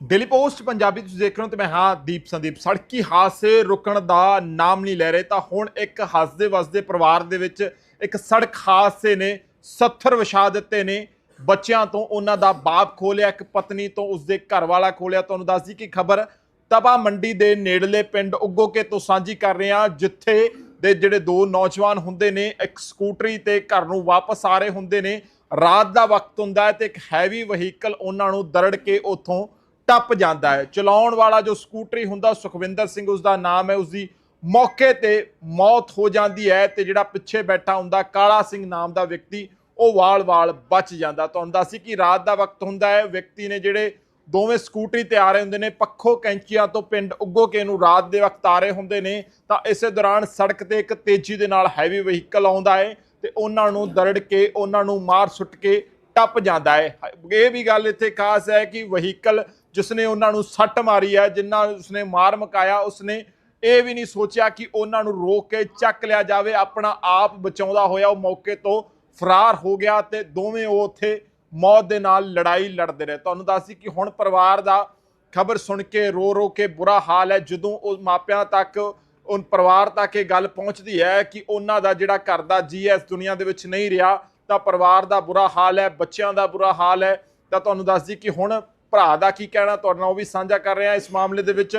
Daily post Punjabi ਤੁਸੀਂ ਦੇਖ ਰਹੇ ਹੋ ਤੇ ਮੈਂ ਹਾਂ ਦੀਪ ਸੰਦੀਪ। ਸੜਕੀ ਹਾਦਸੇ ਰੁਕਣ ਦਾ ਨਾਮ ਨਹੀਂ ਲੈ ਰਹੇ, ਤਾਂ ਹੁਣ ਇੱਕ ਹੱਸਦੇ ਵਸਦੇ ਪਰਿਵਾਰ ਦੇ ਵਿੱਚ ਇੱਕ ਸੜਕ ਹਾਦਸੇ ਨੇ 70 ਵਿਛਾ ਦਿੱਤੇ ਨੇ ਬੱਚਿਆਂ ਤੋਂ, ਉਹਨਾਂ ਦਾ ਬਾਪ ਖੋਲਿਆ, ਇੱਕ ਪਤਨੀ ਤੋਂ, ਉਸਦੇ ਘਰ ਵਾਲਾ ਖੋਲਿਆ। ਤੁਹਾਨੂੰ ਦੱਸਦੀ ਕਿ ਖਬਰ? ਤਬਾ ਮੰਡੀ ਦੇ ਨੇੜਲੇ ਪਿੰਡ ਉਗੋਕੇ ਤੋਂ ਸਾਂਝੀ ਕਰ ਰਹੇ ਹਾਂ, ਜਿੱਥੇ ਦੇ ਜਿਹੜੇ ਦੋ ਨੌਜਵਾਨ ਹੁੰਦੇ ਨੇ, ਇੱਕ ਸਕੂਟਰੀ ਤੇ ਘਰ ਨੂੰ ਵਾਪਸ ਆ ਰਹੇ ਹੁੰਦੇ ਨੇ। ਰਾਤ ਦਾ ਵਕਤ ਹੁੰਦਾ ਹੈ ਤੇ ਇੱਕ ਹੈਵੀ ਵਹੀਕਲ ਉਹਨਾਂ ਨੂੰ ਦਰੜ ਕੇ ਉੱਥੋਂ ਟੱਪ ਜਾਂਦਾ ਹੈ। ਚਲਾਉਣ ਵਾਲਾ ਜੋ ਸਕੂਟਰੀ ਹੁੰਦਾ, ਸੁਖਵਿੰਦਰ ਸਿੰਘ ਉਸ ਦਾ ਨਾਮ ਹੈ। ਉਸਦੀ ਮੌਕੇ ਤੇ ਮੌਤ ਹੋ ਜਾਂਦੀ ਹੈ ਤੇ ਜਿਹੜਾ ਪਿੱਛੇ ਬੈਠਾ ਹੁੰਦਾ, ਕਾਲਾ ਸਿੰਘ ਨਾਮ ਦਾ ਵਿਅਕਤੀ, ਉਹ ਵਾਲ-ਵਾਲ ਬਚ ਜਾਂਦਾ। ਤੁਹਾਨੂੰ ਦੱਸੀ ਕਿ ਰਾਤ ਦਾ ਵਕਤ ਹੁੰਦਾ ਹੈ। ਵਿਅਕਤੀ ਨੇ ਜਿਹੜੇ ਦੋਵੇਂ ਸਕੂਟਰੀ ਤੇ ਆ ਰਹੇ ਹੁੰਦੇ ਨੇ, ਪੱਖੋ ਕੈਂਚੀਆਂ ਤੋਂ ਪਿੰਡ ਉੱਗੋਕੇ ਨੂੰ ਰਾਤ ਦੇ ਵਕਤ ਆ ਰਹੇ ਹੁੰਦੇ ਨੇ, ਤਾਂ ਇਸੇ ਦੌਰਾਨ ਸੜਕ ਤੇ ਇੱਕ ਤੇਜ਼ੀ ਦੇ ਨਾਲ ਹੈਵੀ ਵਹੀਕਲ ਆਉਂਦਾ ਹੈ ਤੇ ਉਹਨਾਂ ਨੂੰ ਦਰੜ ਕੇ, ਉਹਨਾਂ ਨੂੰ ਮਾਰ ਸੁੱਟ ਕੇ ਟੱਪ ਜਾਂਦਾ ਹੈ। ਇਹ ਵੀ ਗੱਲ ਇੱਥੇ ਖਾਸ ਹੈ ਕਿ ਵਹੀਕਲ ਜਿਸਨੇ ਉਹਨਾਂ ਨੂੰ ਸੱਟ ਮਾਰੀ ਹੈ, ਜਿੰਨਾ ਉਸਨੇ ਮਾਰ ਮਕਾਇਆ, ਉਸਨੇ ਇਹ ਵੀ ਨਹੀਂ ਸੋਚਿਆ ਕਿ ਉਹਨਾਂ ਨੂੰ ਰੋਕ ਕੇ ਚੱਕ ਲਿਆ ਜਾਵੇ। ਆਪਣਾ ਆਪ ਬਚਾਉਂਦਾ ਹੋਇਆ ਉਹ ਮੌਕੇ ਤੋਂ ਫਰਾਰ ਹੋ ਗਿਆ ਤੇ ਦੋਵੇਂ ਉਹ ਉੱਥੇ ਮੌਤ ਦੇ ਨਾਲ ਲੜਾਈ ਲੜਦੇ ਰਹੇ। ਤੁਹਾਨੂੰ ਦੱਸੀ ਕਿ ਹੁਣ ਪਰਿਵਾਰ ਦਾ ਖਬਰ ਸੁਣ ਕੇ, ਰੋ ਰੋ ਕੇ ਬੁਰਾ ਹਾਲ ਹੈ। ਜਦੋਂ ਉਹ ਮਾਪਿਆਂ ਤੱਕ, ਉਹ ਪਰਿਵਾਰ ਤੱਕ ਇਹ ਗੱਲ ਪਹੁੰਚਦੀ ਹੈ ਕਿ ਉਹਨਾਂ ਦਾ ਜਿਹੜਾ ਘਰ ਦਾ ਜੀ ਇਸ ਦੁਨੀਆ ਦੇ ਵਿੱਚ ਨਹੀਂ ਰਿਹਾ। ਤਾਂ ਪਰਿਵਾਰ ਦਾ ਬੁਰਾ ਹਾਲ ਹੈ, ਬੱਚਿਆਂ ਦਾ ਬੁਰਾ ਹਾਲ ਹੈ, ਤਾਂ ਤੁਹਾਨੂੰ ਦੱਸਦੀ ਕਿ ਹੁਣ ਭਰਾ ਦਾ ਕੀ ਕਹਿਣਾ, ਤੁਹਾਡੇ ਨਾਲ ਉਹ ਵੀ ਸਾਂਝਾ ਕਰ ਰਿਹਾ ਇਸ ਮਾਮਲੇ ਦੇ ਵਿੱਚ।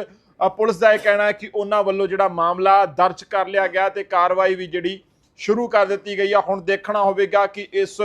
ਪੁਲਿਸ ਦਾ ਇਹ ਕਹਿਣਾ ਹੈ ਕਿ ਉਹਨਾਂ ਵੱਲੋਂ ਜਿਹੜਾ ਮਾਮਲਾ ਦਰਜ ਕਰ ਲਿਆ ਗਿਆ ਤੇ ਕਾਰਵਾਈ ਵੀ ਜਿਹੜੀ ਸ਼ੁਰੂ ਕਰ ਦਿੱਤੀ ਗਈ ਆ। ਹੁਣ ਦੇਖਣਾ ਹੋਵੇਗਾ ਕਿ ਇਸ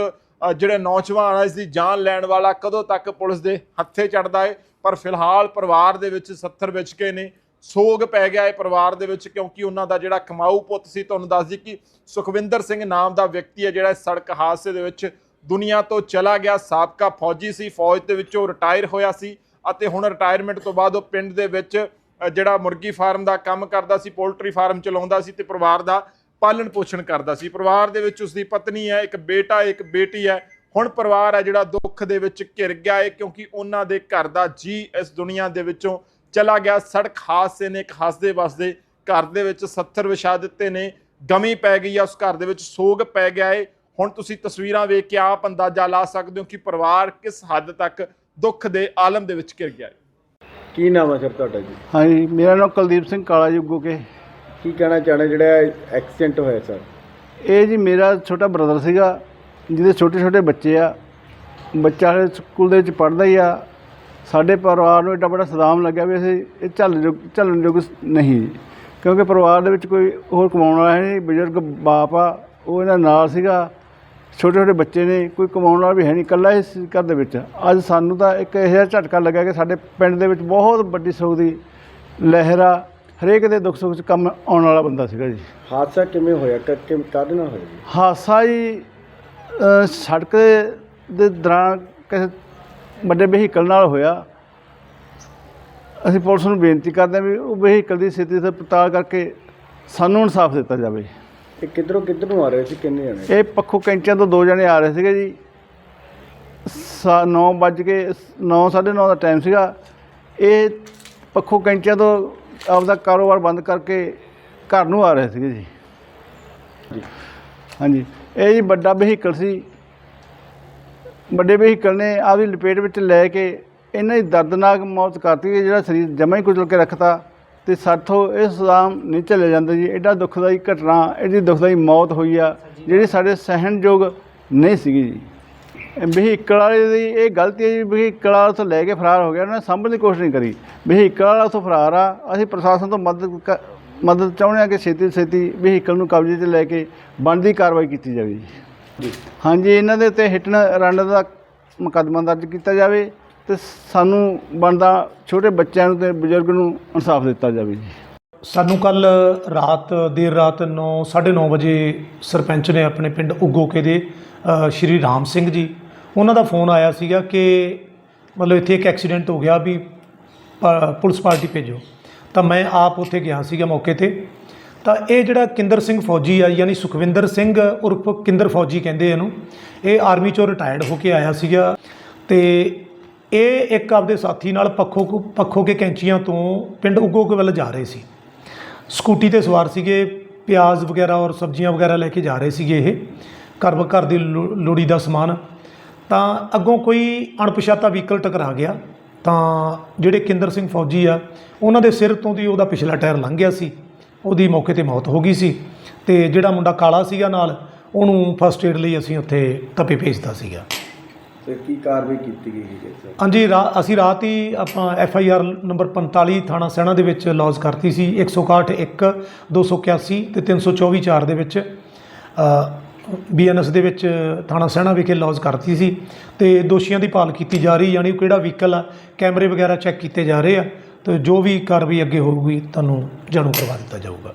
ਜਿਹੜੇ ਨੌਜਵਾਨ ਆ, ਇਸ ਦੀ ਜਾਨ ਲੈਣ ਵਾਲਾ ਕਦੋਂ ਤੱਕ ਪੁਲਿਸ ਦੇ ਹੱਥੇ ਚੜਦਾ ਹੈ। ਪਰ ਫਿਲਹਾਲ ਪਰਿਵਾਰ ਦੇ ਵਿੱਚ 70 ਵਿੱਚ ਕੇ ਨੇ। ਸੋਗ ਪੈ ਗਿਆ ਹੈ ਪਰਿਵਾਰ ਦੇ ਵਿੱਚ ਕਿਉਂਕਿ ਉਹਨਾਂ ਦਾ ਜਿਹੜਾ ਕਮਾਊ ਪੁੱਤ ਸੀ, ਤੁਹਾਨੂੰ ਦੱਸ ਦਈ ਕਿ ਸੁਖਵਿੰਦਰ ਸਿੰਘ ਨਾਮ ਦਾ ਵਿਅਕਤੀ ਹੈ ਜਿਹੜਾ ਸੜਕ ਹਾਦਸੇ ਦੇ ਵਿੱਚ ਦੁਨੀਆ ਤੋਂ ਚਲਾ ਗਿਆ। ਸਾਬਕਾ ਫੌਜੀ ਸੀ, ਫੌਜ ਦੇ ਵਿੱਚੋਂ ਰਿਟਾਇਰ ਹੋਇਆ ਸੀ ਅਤੇ ਹੁਣ ਰਿਟਾਇਰਮੈਂਟ ਤੋਂ ਬਾਅਦ ਉਹ ਪਿੰਡ ਦੇ ਵਿੱਚ ਜਿਹੜਾ ਮੁਰਗੀ ਫਾਰਮ ਦਾ ਕੰਮ ਕਰਦਾ ਸੀ, ਪੋਲਟਰੀ ਫਾਰਮ ਚਲਾਉਂਦਾ ਸੀ ਤੇ ਪਰਿਵਾਰ ਦਾ ਪਾਲਣ ਪੋਸ਼ਣ ਕਰਦਾ ਸੀ। ਪਰਿਵਾਰ ਦੇ ਵਿੱਚ ਉਸਦੀ ਪਤਨੀ ਹੈ, ਇੱਕ ਬੇਟਾ, ਇੱਕ ਬੇਟੀ ਹੈ। ਹੁਣ ਪਰਿਵਾਰ ਹੈ ਜਿਹੜਾ ਦੁੱਖ ਦੇ ਵਿੱਚ ਘਿਰ ਗਿਆ ਹੈ ਕਿਉਂਕਿ ਉਹਨਾਂ ਦੇ ਘਰ ਦਾ ਜੀ ਇਸ ਦੁਨੀਆ ਦੇ ਵਿੱਚੋਂ ਚਲਾ ਗਿਆ। ਸੜਕ ਹਾਦਸੇ ਨੇ ਇੱਕ ਹੱਸਦੇ ਵਸਦੇ ਘਰ ਦੇ ਵਿੱਚ 70 ਵਿਛਾ ਦਿੱਤੇ ਨੇ। ਗਮੀ ਪੈ ਗਈ ਆ ਉਸ ਘਰ ਦੇ ਵਿੱਚ ਸੋਗ ਪੈ ਗਿਆ ਹੈ ਹੁਣ ਤੁਸੀਂ ਤਸਵੀਰਾਂ ਵੇਖ ਕੇ ਆਪ ਅੰਦਾਜ਼ਾ ਲਾ ਸਕਦੇ ਹੋ ਕਿ ਪਰਿਵਾਰ ਕਿਸ ਹੱਦ ਤੱਕ ਦੁੱਖ ਦੇ ਆਲਮ ਦੇ ਵਿੱਚ ਘਿਰ ਗਿਆ ਹੈ ਕੀ ਨਾਮ ਹੈ ਸਰ ਤੁਹਾਡਾ ਜੀ? ਹਾਂਜੀ ਮੇਰਾ ਨਾਮ ਕੁਲਦੀਪ ਸਿੰਘ ਕਾਲਾ ਜੁੱਗੋ ਕੇ। ਕੀ ਕਹਿਣਾ ਚਾਹਣਾ ਜਿਹੜਾ ਐਕਸੀਡੈਂਟ ਹੋਇਆ ਸਰ? ਇਹ ਜੀ ਮੇਰਾ ਛੋਟਾ ਬ੍ਰਦਰ ਸੀਗਾ ਜਿਹਦੇ ਛੋਟੇ ਛੋਟੇ ਬੱਚੇ ਆ। ਬੱਚਾ ਹਲੇ ਸਕੂਲ ਦੇ ਵਿੱਚ ਪੜ੍ਹਦਾ ਹੀ ਆ। ਸਾਡੇ ਪਰਿਵਾਰ ਨੂੰ ਏਡਾ ਬੜਾ ਸਦਾਮ ਲੱਗਿਆ ਵੀ ਅਸੀਂ ਇਹ ਚੱਲ ਜੋ- ਚੱਲਣ ਯੋਗ ਨਹੀਂ। ਕਿਉਂਕਿ ਪਰਿਵਾਰ ਦੇ ਵਿੱਚ ਕੋਈ ਹੋਰ ਕਮਾਉਣ ਵਾਲਾ ਹੈ ਨਹੀਂ ਬਜ਼ੁਰਗ ਬਾਪ ਆ ਉਹ ਇਹਨਾਂ ਨਾਲ ਸੀਗਾ ਛੋਟੇ ਛੋਟੇ ਬੱਚੇ ਨੇ ਕੋਈ ਕਮਾਉਣ ਵਾਲਾ ਵੀ ਹੈ ਨਹੀਂ ਇਕੱਲਾ ਹੀ ਸੀ ਘਰ ਦੇ ਵਿੱਚ। ਅੱਜ ਸਾਨੂੰ ਤਾਂ ਇੱਕ ਇਹੋ ਜਿਹਾ ਝਟਕਾ ਲੱਗਾ ਕਿ ਸਾਡੇ ਪਿੰਡ ਦੇ ਵਿੱਚ ਬਹੁਤ ਵੱਡੀ ਸੁੱਖ ਦੀ ਲਹਿਰ ਹਰੇਕ ਦੇ ਦੁੱਖ ਸੁੱਖ 'ਚ ਕੰਮ ਆਉਣ ਵਾਲਾ ਬੰਦਾ ਸੀਗਾ ਜੀ। ਹਾਦਸਾ ਕਿਵੇਂ ਹੋਇਆ? ਕ- ਕਿ ਕਾਹਦੇ ਨਾਲ ਹੋਇਆ ਜੀ? ਹਾਦਸਾ ਅ, ਸੜਕ ਦੇ ਦੌਰਾਨ ਕਿਸੇ ਵੱਡੇ ਵਹੀਕਲ ਨਾਲ ਹੋਇਆ। ਅਸੀਂ ਪੁਲਿਸ ਨੂੰ ਬੇਨਤੀ ਕਰਦੇ ਹਾਂ ਵੀ ਉਹ ਵਹੀਕਲ ਦੀ ਸਥਿਤੀ ਤੇ ਪੜਤਾਲ ਕਰਕੇ ਸਾਨੂੰ ਇਨਸਾਫ ਦਿੱਤਾ ਜਾਵੇ। ਇਹ ਕਿੱਧਰੋਂ ਕਿੱਧਰ ਨੂੰ ਆ ਰਹੇ ਸੀ? ਕਿੰਨੇ ਜਣੇ? ਇਹ ਪੱਖੋ ਕੈਂਚਾਂ ਤੋਂ ਦੋ ਜਣੇ ਆ ਰਹੇ ਸੀਗੇ ਜੀ। 9 ਵੱਜ ਕੇ 9 9:30 ਦਾ ਟਾਈਮ ਸੀਗਾ। ਇਹ ਪੱਖੋ ਕੈਂਚਾਂ ਤੋਂ ਆਪਦਾ ਕਾਰੋਬਾਰ ਬੰਦ ਕਰਕੇ ਘਰ ਨੂੰ ਆ ਰਹੇ ਸੀਗੇ ਜੀ। ਹਾਂਜੀ। ਇਹ ਜੀ ਵੱਡਾ ਵਹੀਕਲ ਸੀ। ਵੱਡੇ ਵਹੀਕਲ ਨੇ, ਆਪਦੀ ਲਪੇਟ ਵਿੱਚ ਲੈ ਕੇ ਇਹਨਾਂ ਦੀ ਦਰਦਨਾਕ ਮੌਤ ਕਰਤੀ ਜਿਹੜਾ ਸਰੀਰ ਜਮਾਂ ਹੀ ਕੁਚਲ ਕੇ ਰੱਖਤਾ ਤੇ ਸਾਥੋਂ ਇਹ ਸਦਾਮ ਨਹੀਂ ਚੱਲੇ ਜਾਂਦਾ ਜੀ। ਐਡਾ ਦੁਖਦਾਈ ਘਟਨਾ, ਐਡੀ ਦੁਖਦਾਈ ਮੌਤ ਹੋਈ ਆ, ਜਿਹੜੀ ਸਾਡੇ ਸਹਿਣਯੋਗ ਨਹੀਂ ਸੀਗੀ ਜੀ। ਵਹੀਕਲ ਵਾਲੇ ਦੀ ਇਹ ਗਲਤੀ ਹੈ ਜੀ, ਵਹੀਕਲ ਵਾਲਾ ਉੱਥੋਂ ਲੈ ਕੇ ਫਰਾਰ ਹੋ ਗਿਆ, ਉਹਨਾਂ ਨੇ ਸਾਂਭਣ ਦੀ ਕੋਸ਼ਿਸ਼ ਨਹੀਂ ਕਰੀ। ਵਹੀਕਲ ਵਾਲਾ ਉੱਥੋਂ ਫਰਾਰ ਆ, ਅਸੀਂ ਪ੍ਰਸ਼ਾਸਨ ਤੋਂ ਮਦਦ ਕ- ਮਦਦ ਚਾਹੁੰਦੇ ਹਾਂ ਕਿ ਛੇਤੀ ਛੇਤੀ ਵਹੀਕਲ ਨੂੰ ਕਬਜ਼ੇ 'ਚ ਲੈ ਕੇ ਬਣਦੀ ਕਾਰਵਾਈ ਕੀਤੀ ਜਾਵੇ ਜੀ। ਜੀ। ਹਾਂਜੀ ਇਹਨਾਂ ਦੇ ਉੱਤੇ ਹਿੱਟ ਐਂਡ ਰਨ ਦਾ ਮੁਕੱਦਮਾ ਦਰਜ ਕੀਤਾ ਜਾਵੇ ਤੇ ਸਾਨੂੰ ਬਣਦਾ ਛੋਟੇ ਬੱਚਿਆਂ ਨੂੰ ਤੇ ਬਜ਼ੁਰਗ ਨੂੰ ਇਨਸਾਫ ਦਿੱਤਾ ਜਾਵੇ ਜੀ। ਸਾਨੂੰ ਕੱਲ ਰਾਤ ਦੇਰ ਰਾਤ 9 9:30 ਵਜੇ ਸਰਪੰਚ ਨੇ ਆਪਣੇ ਪਿੰਡ ਉਗੋਕੇ ਦੇ ਸ਼੍ਰੀ ਰਾਮ ਸਿੰਘ ਜੀ ਉਹਨਾਂ ਦਾ ਫੋਨ ਆਇਆ ਸੀਗਾ ਕਿ ਮਤਲਬ ਇੱਥੇ ਇੱਕ ਐਕਸੀਡੈਂਟ ਹੋ ਗਿਆ ਵੀ ਪ- ਪੁਲਿਸ ਪਾਰਟੀ ਭੇਜੋ। ਤਾਂ ਮੈਂ ਆਪ ਉੱਥੇ ਗਿਆ ਸੀਗਾ ਮੌਕੇ ਤੇ। ਤਾਂ ਇਹ ਜਿਹੜਾ ਕਿੰਦਰ ਸਿੰਘ ਫੌਜੀ ਆ, ਯਾਨੀ ਸੁਖਵਿੰਦਰ ਸਿੰਘ ਉਰਫ ਕਿੰਦਰ ਫੌਜੀ ਕਹਿੰਦੇ ਇਹਨੂੰ, ਇਹ ਆਰਮੀ ਚੋਂ ਰਿਟਾਇਰਡ ਹੋ ਕੇ ਆਇਆ ਸੀਗਾ ਤੇ ਇਹ ਇੱਕ ਆਪਦੇ ਸਾਥੀ ਨਾਲ ਪੱਖੋ ਪੱਖੋ ਕੇ ਕੈਂਚੀਆਂ ਤੋਂ ਪਿੰਡ ਉਗੋਕੇ ਵੱਲ ਜਾ ਰਹੇ ਸੀ। ਸਕੂਟੀ ਤੇ ਸਵਾਰ ਸੀਗੇ, ਪਿਆਜ਼ ਵਗੈਰਾ ਔਰ ਸਬਜ਼ੀਆਂ ਵਗੈਰਾ ਲੈ ਕੇ ਜਾ ਰਹੇ ਸੀਗੇ ਇਹ, ਘਰ ਘਰ ਦੀ ਲੋ- ਲੋੜੀ ਦਾ ਸਮਾਨ। ਤਾਂ ਅੱਗੋਂ ਕੋਈ ਅਣਪਛਾਤਾ ਵਹੀਕਲ ਟਕਰਾ ਗਿਆ, ਤਾਂ ਜਿਹੜੇ ਕਿੰਦਰ ਸਿੰਘ ਫੌਜੀ ਆ, ਉਹਨਾਂ ਦੇ ਸਿਰ ਤੋਂ ਦੀ ਉਹਦਾ ਪਿਛਲਾ ਟਾਇਰ ਲੰਘ ਗਿਆ ਸੀ। ਉਹਦੀ ਮੌਕੇ ਤੇ ਮੌਤ ਹੋ ਗਈ ਸੀ ਤੇ ਜਿਹੜਾ ਮੁੰਡਾ ਕਾਲਾ ਸੀਗਾ ਨਾਲ ਉਹਨੂੰ ਫਸਟ ਏਡ ਲਈ ਅਸੀਂ ਉੱਥੇ ਤਪੇ ਭੇਜਤਾ ਸੀਗਾ। ਤੇ ਕੀ ਕਾਰਵਾਈ ਕੀਤੀ ਗਈ ਸਰ ਹਾਂਜੀ ਰਾ- ਅਸੀਂ ਰਾਤ ਹੀ ਆਪਣਾ ਐਫ ਆਈ ਆਰ ਨੰਬਰ 45 ਥਾਣਾ ਸੈਣਾ ਦੇ ਵਿੱਚ ਲੌਜ ਕਰਤੀ ਸੀ 161 1 281 ਤੇ 324 4 ਦੇ ਵਿੱਚ ਬੀਐਨਐਸ ਦੇ ਵਿੱਚ ਥਾਣਾ ਸੈਣਾ ਵਿਖੇ ਲੌਜ ਕਰਤੀ ਸੀ ਤੇ ਦੋਸ਼ੀਆਂ ਦੀ ਭਾਲ ਕੀਤੀ ਜਾ ਰਹੀ ਯਾਨੀ ਕਿਹੜਾ ਵਹੀਕਲ ਆ ਕੈਮਰੇ ਵਗੈਰਾ ਚੈੱਕ ਕੀਤੇ ਜਾ ਰਹੇ ਆ। ਤੇ ਜੋ ਵੀ ਕਾਰਵਾਈ ਅੱਗੇ ਹੋਊਗੀ ਤੁਹਾਨੂੰ ਜਾਣੂ ਕਰਵਾ ਦਿੱਤਾ ਜਾਊਗਾ।